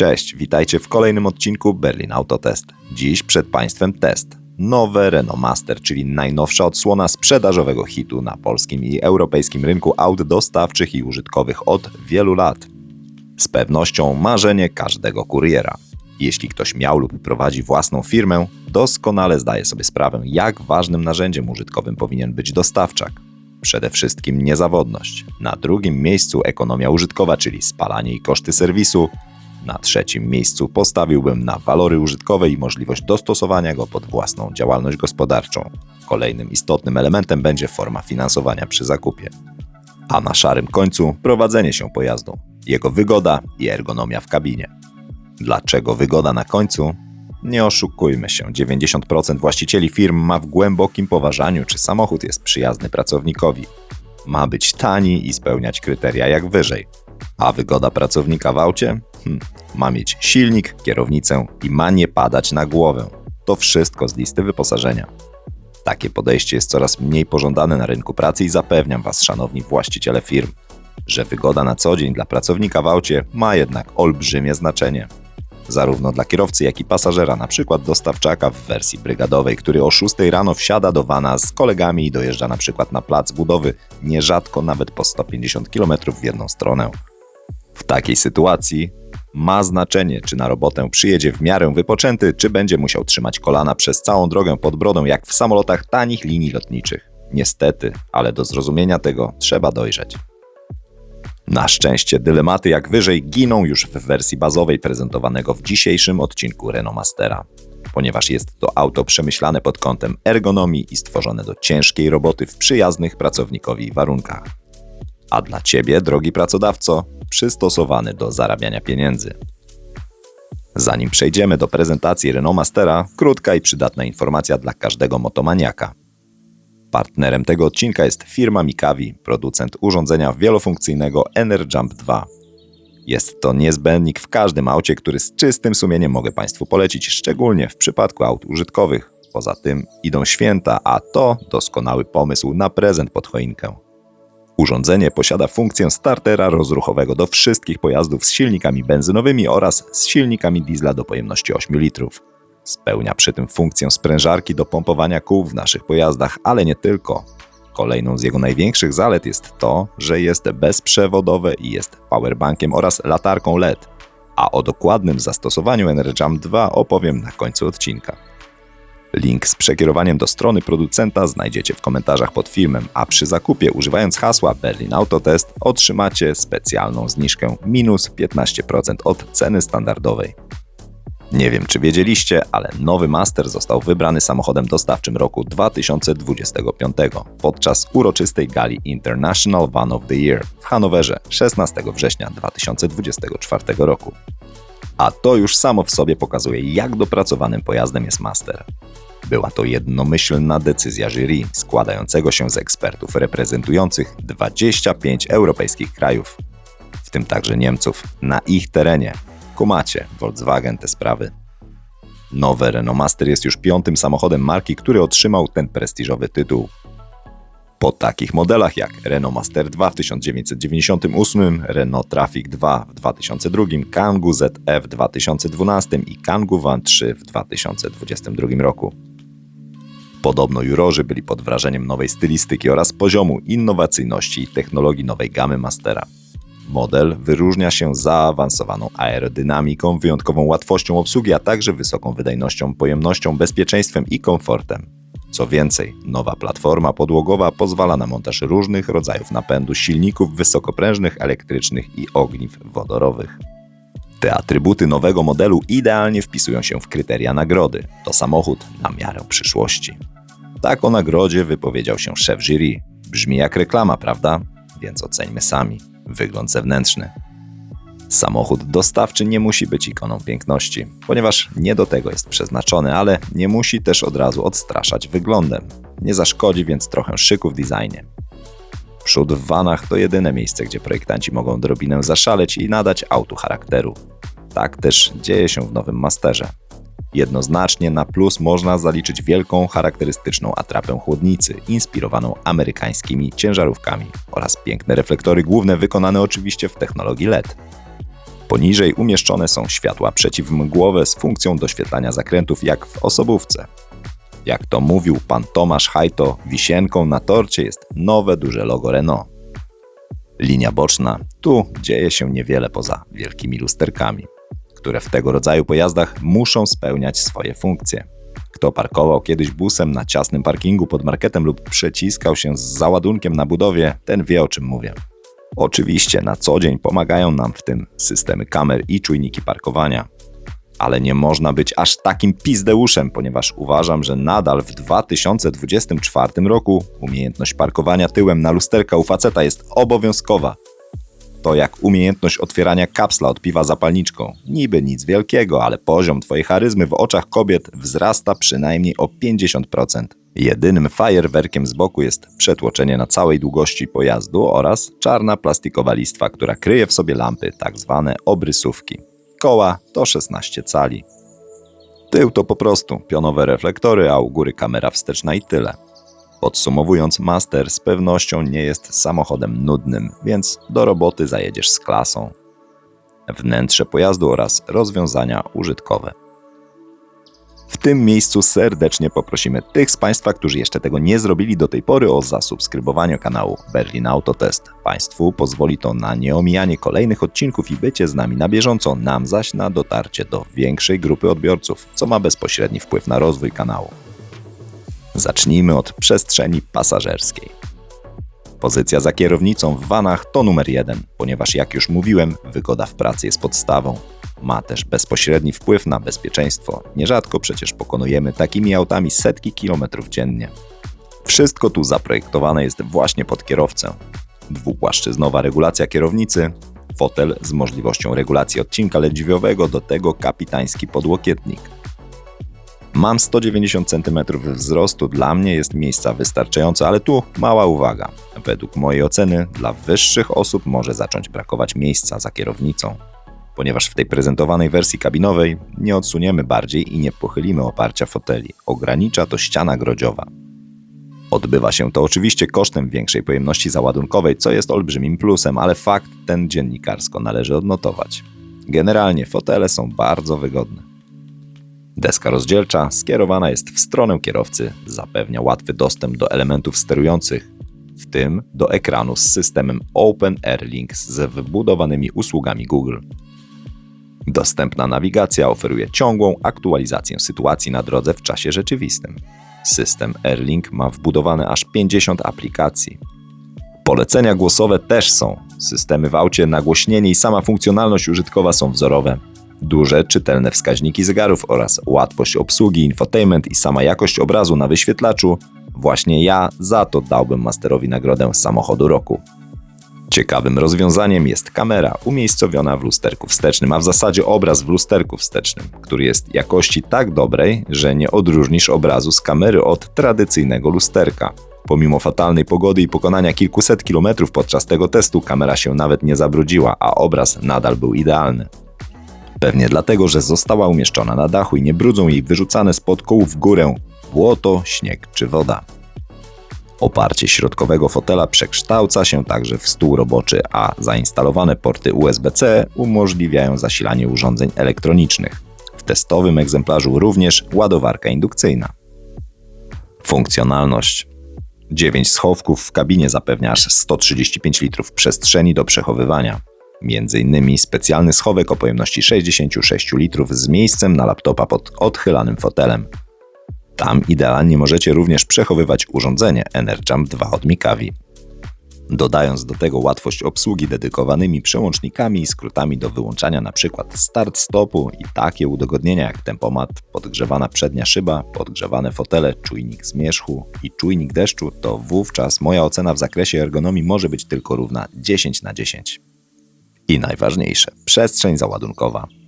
Cześć, witajcie w kolejnym odcinku Berlin Autotest. Dziś przed Państwem test. Nowe Renault Master, czyli najnowsza odsłona sprzedażowego hitu na polskim i europejskim rynku aut dostawczych i użytkowych od wielu lat. Z pewnością marzenie każdego kuriera. Jeśli ktoś miał lub prowadzi własną firmę, doskonale zdaje sobie sprawę, jak ważnym narzędziem użytkowym powinien być dostawczak. Przede wszystkim niezawodność. Na drugim miejscu ekonomia użytkowa, czyli spalanie i koszty serwisu. Na trzecim miejscu postawiłbym na walory użytkowe i możliwość dostosowania go pod własną działalność gospodarczą. Kolejnym istotnym elementem będzie forma finansowania przy zakupie. A na szarym końcu prowadzenie się pojazdu, jego wygoda i ergonomia w kabinie. Dlaczego wygoda na końcu? Nie oszukujmy się, 90% właścicieli firm ma w głębokim poważaniu, czy samochód jest przyjazny pracownikowi. Ma być tani i spełniać kryteria jak wyżej. A wygoda pracownika w aucie? Hm, ma mieć silnik, kierownicę i ma nie padać na głowę. To wszystko z listy wyposażenia. Takie podejście jest coraz mniej pożądane na rynku pracy i zapewniam Was, szanowni właściciele firm, że wygoda na co dzień dla pracownika w aucie ma jednak olbrzymie znaczenie zarówno dla kierowcy, jak i pasażera, na przykład dostawczaka w wersji brygadowej, który o 6 rano wsiada do wana z kolegami i dojeżdża na przykład na plac budowy, nierzadko nawet po 150 km w jedną stronę. W takiej sytuacji ma znaczenie, czy na robotę przyjedzie w miarę wypoczęty, czy będzie musiał trzymać kolana przez całą drogę pod brodą, jak w samolotach tanich linii lotniczych. Niestety, ale do zrozumienia tego trzeba dojrzeć. Na szczęście dylematy jak wyżej giną już w wersji bazowej prezentowanego w dzisiejszym odcinku Renault Mastera, ponieważ jest to auto przemyślane pod kątem ergonomii i stworzone do ciężkiej roboty w przyjaznych pracownikowi warunkach. A dla Ciebie, drogi pracodawco, przystosowany do zarabiania pieniędzy. Zanim przejdziemy do prezentacji Renault Mastera, krótka i przydatna informacja dla każdego motomaniaka. Partnerem tego odcinka jest firma Mikawi, producent urządzenia wielofunkcyjnego EnerJump 2. Jest to niezbędnik w każdym aucie, który z czystym sumieniem mogę Państwu polecić, szczególnie w przypadku aut użytkowych. Poza tym idą święta, a to doskonały pomysł na prezent pod choinkę. Urządzenie posiada funkcję startera rozruchowego do wszystkich pojazdów z silnikami benzynowymi oraz z silnikami diesla do pojemności 8 litrów. Spełnia przy tym funkcję sprężarki do pompowania kół w naszych pojazdach, ale nie tylko. Kolejną z jego największych zalet jest to, że jest bezprzewodowe i jest powerbankiem oraz latarką LED. A o dokładnym zastosowaniu EnerGam 2 opowiem na końcu odcinka. Link z przekierowaniem do strony producenta znajdziecie w komentarzach pod filmem, a przy zakupie używając hasła Berlin Autotest otrzymacie specjalną zniżkę minus 15% od ceny standardowej. Nie wiem, czy wiedzieliście, ale nowy Master został wybrany samochodem dostawczym roku 2025 podczas uroczystej gali International Van of the Year w Hanowerze 16 września 2024 roku. A to już samo w sobie pokazuje, jak dopracowanym pojazdem jest Master. Była to jednomyślna decyzja jury składającego się z ekspertów reprezentujących 25 europejskich krajów, w tym także Niemców, na ich terenie kumacie, Volkswagen te sprawy. Nowe Renault Master jest już piątym samochodem marki, który otrzymał ten prestiżowy tytuł. Po takich modelach jak Renault Master 2 w 1998, Renault Trafic 2 w 2002, Kangoo ZF w 2012 i Kangoo Van 3 w 2022 roku. Podobno jurorzy byli pod wrażeniem nowej stylistyki oraz poziomu innowacyjności i technologii nowej gamy Mastera. Model wyróżnia się zaawansowaną aerodynamiką, wyjątkową łatwością obsługi, a także wysoką wydajnością, pojemnością, bezpieczeństwem i komfortem. Co więcej, nowa platforma podłogowa pozwala na montaż różnych rodzajów napędu, silników wysokoprężnych, elektrycznych i ogniw wodorowych. Te atrybuty nowego modelu idealnie wpisują się w kryteria nagrody. To samochód na miarę przyszłości. Tak o nagrodzie wypowiedział się szef jury. Brzmi jak reklama, prawda? Więc oceńmy sami wygląd zewnętrzny. Samochód dostawczy nie musi być ikoną piękności, ponieważ nie do tego jest przeznaczony, ale nie musi też od razu odstraszać wyglądem. Nie zaszkodzi więc trochę szyku w designie. Przód w vanach to jedyne miejsce, gdzie projektanci mogą drobinę zaszaleć i nadać autu charakteru. Tak też dzieje się w nowym Masterze. Jednoznacznie na plus można zaliczyć wielką charakterystyczną atrapę chłodnicy, inspirowaną amerykańskimi ciężarówkami oraz piękne reflektory główne wykonane oczywiście w technologii LED. Poniżej umieszczone są światła przeciwmgłowe z funkcją doświetlania zakrętów jak w osobówce. Jak to mówił pan Tomasz Hajto, wisienką na torcie jest nowe duże logo Renault. Linia boczna, tu dzieje się niewiele poza wielkimi lusterkami, które w tego rodzaju pojazdach muszą spełniać swoje funkcje. Kto parkował kiedyś busem na ciasnym parkingu pod marketem lub przeciskał się z załadunkiem na budowie, ten wie o czym mówię. Oczywiście na co dzień pomagają nam w tym systemy kamer i czujniki parkowania. Ale nie można być aż takim pizdeuszem, ponieważ uważam, że nadal w 2024 roku umiejętność parkowania tyłem na lusterka u faceta jest obowiązkowa. To jak umiejętność otwierania kapsla od piwa zapalniczką. Niby nic wielkiego, ale poziom twojej charyzmy w oczach kobiet wzrasta przynajmniej o 50%. Jedynym fajerwerkiem z boku jest przetłoczenie na całej długości pojazdu oraz czarna plastikowa listwa, która kryje w sobie lampy, tak zwane obrysówki. Koła to 16 cali. Tył to po prostu pionowe reflektory, a u góry kamera wsteczna i tyle. Podsumowując, Master z pewnością nie jest samochodem nudnym, więc do roboty zajedziesz z klasą. Wnętrze pojazdu oraz rozwiązania użytkowe. W tym miejscu serdecznie poprosimy tych z Państwa, którzy jeszcze tego nie zrobili do tej pory o zasubskrybowanie kanału Berlin Autotest. Państwu pozwoli to na nieomijanie kolejnych odcinków i bycie z nami na bieżąco, nam zaś na dotarcie do większej grupy odbiorców, co ma bezpośredni wpływ na rozwój kanału. Zacznijmy od przestrzeni pasażerskiej. Pozycja za kierownicą w vanach to numer jeden, ponieważ jak już mówiłem, wygoda w pracy jest podstawą. Ma też bezpośredni wpływ na bezpieczeństwo. Nierzadko przecież pokonujemy takimi autami setki kilometrów dziennie. Wszystko tu zaprojektowane jest właśnie pod kierowcę. Dwupłaszczyznowa regulacja kierownicy, fotel z możliwością regulacji odcinka lędźwiowego, do tego kapitański podłokietnik. Mam 190 cm wzrostu, dla mnie jest miejsca wystarczająco, ale tu mała uwaga. Według mojej oceny dla wyższych osób może zacząć brakować miejsca za kierownicą. Ponieważ w tej prezentowanej wersji kabinowej nie odsuniemy bardziej i nie pochylimy oparcia foteli, ogranicza to ściana grodziowa. Odbywa się to oczywiście kosztem większej pojemności załadunkowej, co jest olbrzymim plusem, ale fakt ten dziennikarsko należy odnotować. Generalnie fotele są bardzo wygodne. Deska rozdzielcza skierowana jest w stronę kierowcy, zapewnia łatwy dostęp do elementów sterujących, w tym do ekranu z systemem Open Air Links ze wbudowanymi usługami Google. Dostępna nawigacja oferuje ciągłą aktualizację sytuacji na drodze w czasie rzeczywistym. System AirLink ma wbudowane aż 50 aplikacji. Polecenia głosowe też są. Systemy w aucie, nagłośnienie i sama funkcjonalność użytkowa są wzorowe. Duże, czytelne wskaźniki zegarów oraz łatwość obsługi, infotainment i sama jakość obrazu na wyświetlaczu. Właśnie ja za to dałbym Masterowi nagrodę samochodu roku. Ciekawym rozwiązaniem jest kamera umiejscowiona w lusterku wstecznym, a w zasadzie obraz w lusterku wstecznym, który jest jakości tak dobrej, że nie odróżnisz obrazu z kamery od tradycyjnego lusterka. Pomimo fatalnej pogody i pokonania kilkuset kilometrów podczas tego testu, kamera się nawet nie zabrudziła, a obraz nadal był idealny. Pewnie dlatego, że została umieszczona na dachu i nie brudzą jej wyrzucane spod kół w górę błoto, śnieg czy woda. Oparcie środkowego fotela przekształca się także w stół roboczy, a zainstalowane porty USB-C umożliwiają zasilanie urządzeń elektronicznych. W testowym egzemplarzu również ładowarka indukcyjna. Funkcjonalność 9 schowków w kabinie zapewnia aż 135 litrów przestrzeni do przechowywania. Między innymi specjalny schowek o pojemności 66 litrów z miejscem na laptopa pod odchylanym fotelem. Tam idealnie możecie również przechowywać urządzenie EnerJump 2 od Mikawi. Dodając do tego łatwość obsługi dedykowanymi przełącznikami i skrótami do wyłączania np. start-stopu i takie udogodnienia jak tempomat, podgrzewana przednia szyba, podgrzewane fotele, czujnik zmierzchu i czujnik deszczu, to wówczas moja ocena w zakresie ergonomii może być tylko równa 10 na 10. I najważniejsze, przestrzeń załadunkowa.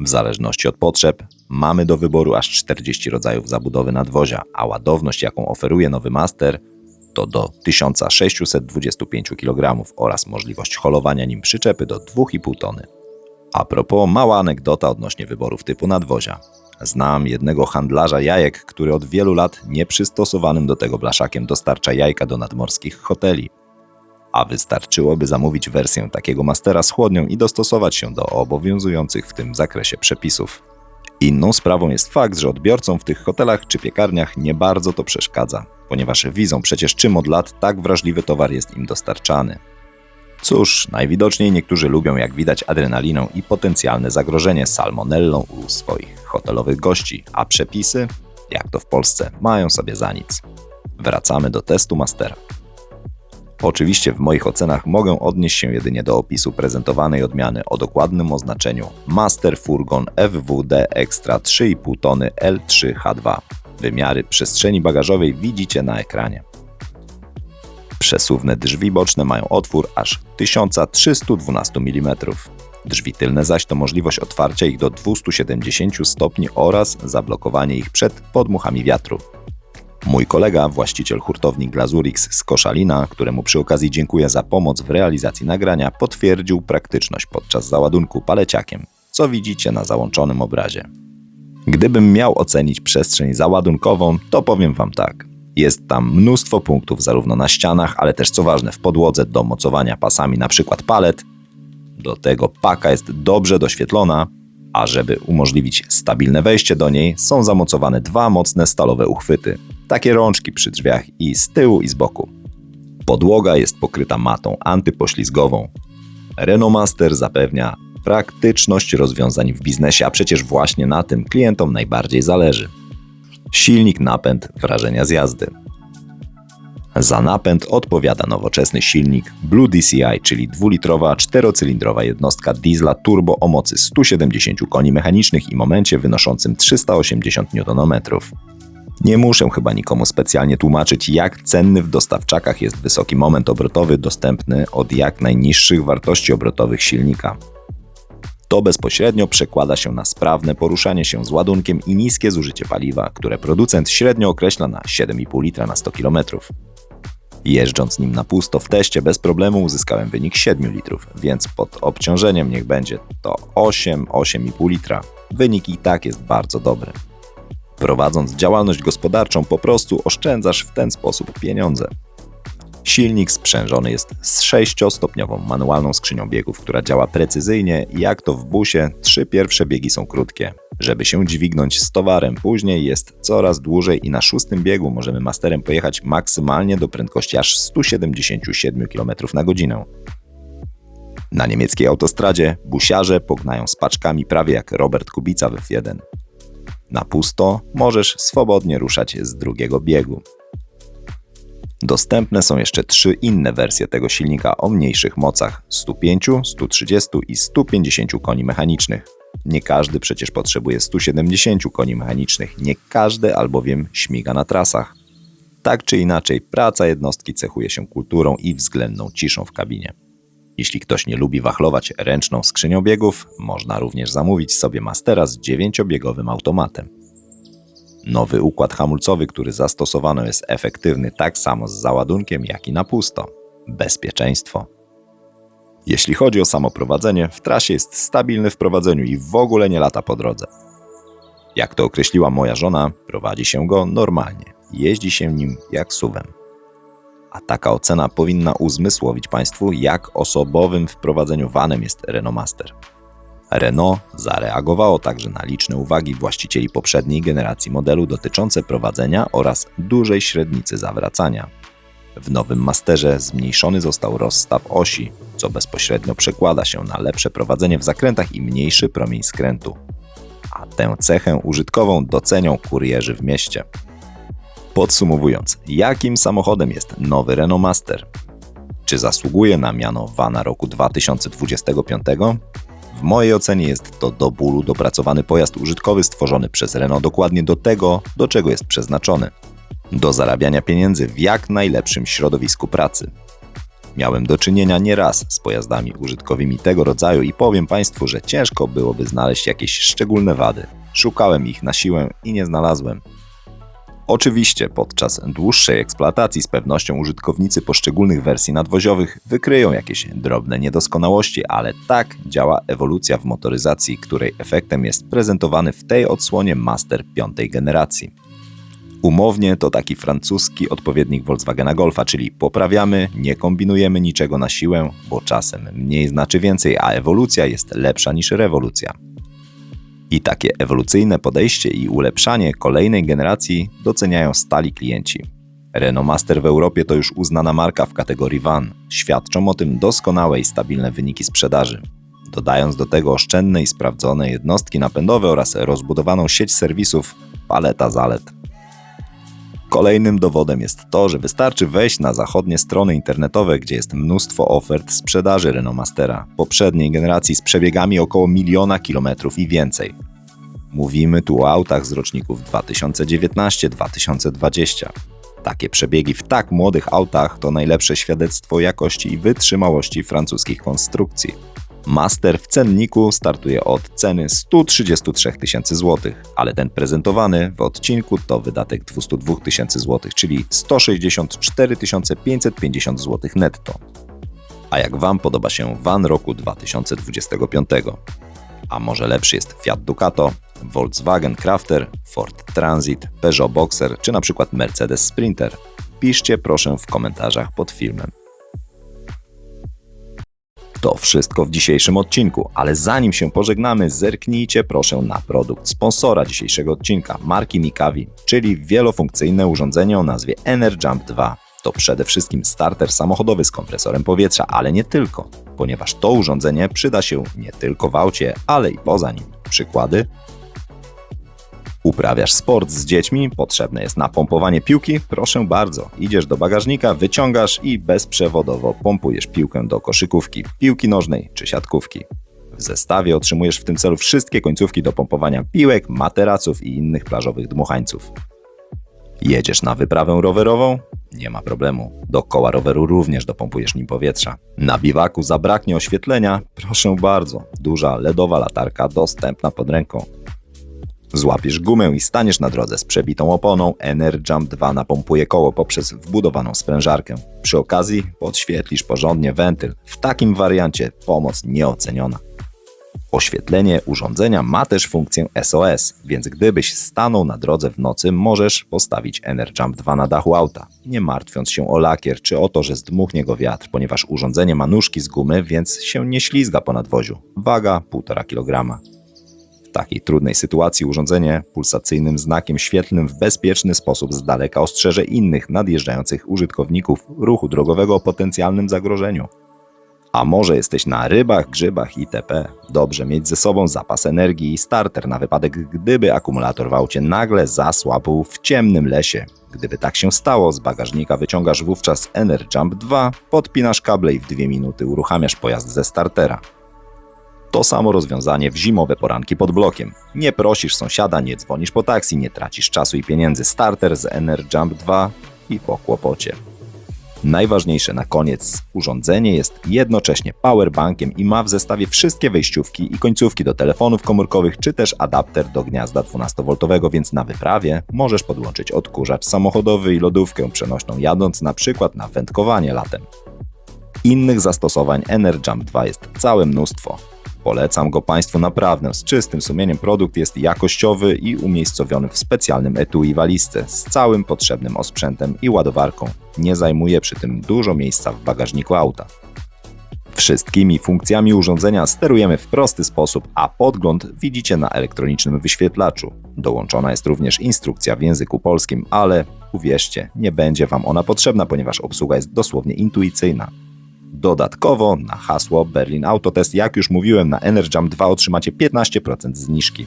W zależności od potrzeb mamy do wyboru aż 40 rodzajów zabudowy nadwozia, a ładowność, jaką oferuje nowy Master, to do 1625 kg oraz możliwość holowania nim przyczepy do 2,5 tony. A propos, mała anegdota odnośnie wyborów typu nadwozia. Znam jednego handlarza jajek, który od wielu lat nieprzystosowanym do tego blaszakiem dostarcza jajka do nadmorskich hoteli. A wystarczyłoby zamówić wersję takiego mastera z chłodnią i dostosować się do obowiązujących w tym zakresie przepisów. Inną sprawą jest fakt, że odbiorcom w tych hotelach czy piekarniach nie bardzo to przeszkadza, ponieważ widzą przecież czym od lat tak wrażliwy towar jest im dostarczany. Cóż, najwidoczniej niektórzy lubią jak widać adrenalinę i potencjalne zagrożenie salmonellą u swoich hotelowych gości, a przepisy, jak to w Polsce, mają sobie za nic. Wracamy do testu mastera. Oczywiście w moich ocenach mogę odnieść się jedynie do opisu prezentowanej odmiany o dokładnym oznaczeniu Master Furgon FWD Extra 3,5 tony L3H2. Wymiary przestrzeni bagażowej widzicie na ekranie. Przesuwne drzwi boczne mają otwór aż 1312 mm. Drzwi tylne zaś to możliwość otwarcia ich do 270 stopni oraz zablokowanie ich przed podmuchami wiatru. Mój kolega, właściciel hurtowni Glazurix z Koszalina, któremu przy okazji dziękuję za pomoc w realizacji nagrania, potwierdził praktyczność podczas załadunku paleciakiem, co widzicie na załączonym obrazie. Gdybym miał ocenić przestrzeń załadunkową, to powiem Wam tak. Jest tam mnóstwo punktów zarówno na ścianach, ale też co ważne w podłodze do mocowania pasami przykład palet. Do tego paka jest dobrze doświetlona, a żeby umożliwić stabilne wejście do niej, są zamocowane dwa mocne stalowe uchwyty, takie rączki przy drzwiach i z tyłu i z boku. Podłoga jest pokryta matą antypoślizgową. Renault Master zapewnia praktyczność rozwiązań w biznesie, a przecież właśnie na tym klientom najbardziej zależy. Silnik napęd wrażenia z jazdy. Za napęd odpowiada nowoczesny silnik Blue DCI, czyli dwulitrowa czterocylindrowa jednostka diesla turbo o mocy 170 koni mechanicznych i momencie wynoszącym 380 Nm. Nie muszę chyba nikomu specjalnie tłumaczyć, jak cenny w dostawczakach jest wysoki moment obrotowy dostępny od jak najniższych wartości obrotowych silnika. To bezpośrednio przekłada się na sprawne poruszanie się z ładunkiem i niskie zużycie paliwa, które producent średnio określa na 7,5 litra na 100 km. Jeżdżąc nim na pusto w teście bez problemu uzyskałem wynik 7 litrów, więc pod obciążeniem niech będzie to 8-8,5 litra. Wynik i tak jest bardzo dobry. Prowadząc działalność gospodarczą po prostu oszczędzasz w ten sposób pieniądze. Silnik sprzężony jest z sześciostopniową manualną skrzynią biegów, która działa precyzyjnie i jak to w busie, trzy pierwsze biegi są krótkie. Żeby się dźwignąć z towarem później jest coraz dłużej i na szóstym biegu możemy masterem pojechać maksymalnie do prędkości aż 177 km na godzinę. Na niemieckiej autostradzie busiarze pognają z paczkami prawie jak Robert Kubica w F1. Na pusto możesz swobodnie ruszać z drugiego biegu. Dostępne są jeszcze trzy inne wersje tego silnika o mniejszych mocach 105, 130 i 150 koni mechanicznych. Nie każdy przecież potrzebuje 170 koni mechanicznych, nie każdy albowiem śmiga na trasach. Tak czy inaczej, praca jednostki cechuje się kulturą i względną ciszą w kabinie. Jeśli ktoś nie lubi wachlować ręczną skrzynią biegów, można również zamówić sobie Mastera z dziewięciobiegowym automatem. Nowy układ hamulcowy, który zastosowano jest efektywny tak samo z załadunkiem, jak i na pusto. Bezpieczeństwo. Jeśli chodzi o samo prowadzenie, w trasie jest stabilny w prowadzeniu i w ogóle nie lata po drodze. Jak to określiła moja żona, prowadzi się go normalnie. Jeździ się nim jak suwem. A taka ocena powinna uzmysłowić Państwu, jak osobowym w prowadzeniu vanem jest Renault Master. Renault zareagowało także na liczne uwagi właścicieli poprzedniej generacji modelu dotyczące prowadzenia oraz dużej średnicy zawracania. W nowym Masterze zmniejszony został rozstaw osi, co bezpośrednio przekłada się na lepsze prowadzenie w zakrętach i mniejszy promień skrętu. A tę cechę użytkową docenią kurierzy w mieście. Podsumowując, jakim samochodem jest nowy Renault Master? Czy zasługuje na miano vana roku 2025? W mojej ocenie jest to do bólu dopracowany pojazd użytkowy stworzony przez Renault dokładnie do tego, do czego jest przeznaczony. Do zarabiania pieniędzy w jak najlepszym środowisku pracy. Miałem do czynienia nieraz z pojazdami użytkowymi tego rodzaju i powiem Państwu, że ciężko byłoby znaleźć jakieś szczególne wady. Szukałem ich na siłę i nie znalazłem. Oczywiście podczas dłuższej eksploatacji z pewnością użytkownicy poszczególnych wersji nadwoziowych wykryją jakieś drobne niedoskonałości, ale tak działa ewolucja w motoryzacji, której efektem jest prezentowany w tej odsłonie Master piątej generacji. Umownie to taki francuski odpowiednik Volkswagena Golfa, czyli poprawiamy, nie kombinujemy niczego na siłę, bo czasem mniej znaczy więcej, a ewolucja jest lepsza niż rewolucja. I takie ewolucyjne podejście i ulepszanie kolejnej generacji doceniają stali klienci. Renault Master w Europie to już uznana marka w kategorii van. Świadczą o tym doskonałe i stabilne wyniki sprzedaży. Dodając do tego oszczędne i sprawdzone jednostki napędowe oraz rozbudowaną sieć serwisów, paleta zalet. Kolejnym dowodem jest to, że wystarczy wejść na zachodnie strony internetowe, gdzie jest mnóstwo ofert sprzedaży Renault Mastera poprzedniej generacji z przebiegami około miliona kilometrów i więcej. Mówimy tu o autach z roczników 2019-2020. Takie przebiegi w tak młodych autach to najlepsze świadectwo jakości i wytrzymałości francuskich konstrukcji. Master w cenniku startuje od ceny 133 tysięcy złotych, ale ten prezentowany w odcinku to wydatek 202 tysięcy złotych, czyli 164 550 złotych netto. A jak Wam podoba się van roku 2025? A może lepszy jest Fiat Ducato, Volkswagen Crafter, Ford Transit, Peugeot Boxer czy na przykład Mercedes Sprinter? Piszcie proszę w komentarzach pod filmem. To wszystko w dzisiejszym odcinku, ale zanim się pożegnamy, zerknijcie proszę na produkt sponsora dzisiejszego odcinka, marki Mikawi, czyli wielofunkcyjne urządzenie o nazwie EnerJump 2. To przede wszystkim starter samochodowy z kompresorem powietrza, ale nie tylko, ponieważ to urządzenie przyda się nie tylko w aucie, ale i poza nim. Przykłady? Uprawiasz sport z dziećmi, potrzebne jest napompowanie piłki? Proszę bardzo. Idziesz do bagażnika, wyciągasz i bezprzewodowo pompujesz piłkę do koszykówki, piłki nożnej czy siatkówki. W zestawie otrzymujesz w tym celu wszystkie końcówki do pompowania piłek, materaców i innych plażowych dmuchańców. Jedziesz na wyprawę rowerową? Nie ma problemu. Do koła roweru również dopompujesz nim powietrza. Na biwaku zabraknie oświetlenia? Proszę bardzo. Duża LEDowa latarka dostępna pod ręką. Złapiesz gumę i staniesz na drodze z przebitą oponą, EnerJump 2 napompuje koło poprzez wbudowaną sprężarkę. Przy okazji podświetlisz porządnie wentyl. W takim wariancie pomoc nieoceniona. Oświetlenie urządzenia ma też funkcję SOS, więc gdybyś stanął na drodze w nocy, możesz postawić EnerJump 2 na dachu auta, nie martwiąc się o lakier czy o to, że zdmuchnie go wiatr, ponieważ urządzenie ma nóżki z gumy, więc się nie ślizga po nadwoziu. Waga 1,5 kg. Takiej trudnej sytuacji urządzenie pulsacyjnym znakiem świetlnym w bezpieczny sposób z daleka ostrzeże innych nadjeżdżających użytkowników ruchu drogowego o potencjalnym zagrożeniu. A może jesteś na rybach, grzybach itp. Dobrze mieć ze sobą zapas energii i starter na wypadek, gdyby akumulator w aucie nagle zasłabł w ciemnym lesie. Gdyby tak się stało, z bagażnika wyciągasz wówczas EnerJump 2, podpinasz kable i w dwie minuty uruchamiasz pojazd ze startera. To samo rozwiązanie w zimowe poranki pod blokiem. Nie prosisz sąsiada, nie dzwonisz po taksi, nie tracisz czasu i pieniędzy. Starter z EnerJump 2 i po kłopocie. Najważniejsze na koniec, urządzenie jest jednocześnie powerbankiem i ma w zestawie wszystkie wejściówki i końcówki do telefonów komórkowych, czy też adapter do gniazda 12V, więc na wyprawie możesz podłączyć odkurzacz samochodowy i lodówkę przenośną jadąc na przykład na wędkowanie latem. Innych zastosowań EnerJump 2 jest całe mnóstwo. Polecam go Państwu naprawdę. Z czystym sumieniem produkt jest jakościowy i umiejscowiony w specjalnym etui walizce z całym potrzebnym osprzętem i ładowarką. Nie zajmuje przy tym dużo miejsca w bagażniku auta. Wszystkimi funkcjami urządzenia sterujemy w prosty sposób, a podgląd widzicie na elektronicznym wyświetlaczu. Dołączona jest również instrukcja w języku polskim, ale uwierzcie, nie będzie Wam ona potrzebna, ponieważ obsługa jest dosłownie intuicyjna. Dodatkowo na hasło Berlin Autotest, jak już mówiłem, na EnerJump 2 otrzymacie 15% zniżki.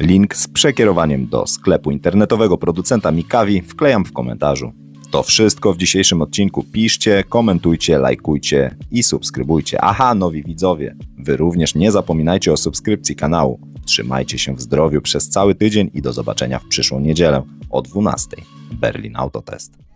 Link z przekierowaniem do sklepu internetowego producenta Mikawi wklejam w komentarzu. To wszystko w dzisiejszym odcinku. Piszcie, komentujcie, lajkujcie i subskrybujcie. Aha, nowi widzowie, wy również nie zapominajcie o subskrypcji kanału. Trzymajcie się w zdrowiu przez cały tydzień i do zobaczenia w przyszłą niedzielę o 12. Berlin Autotest.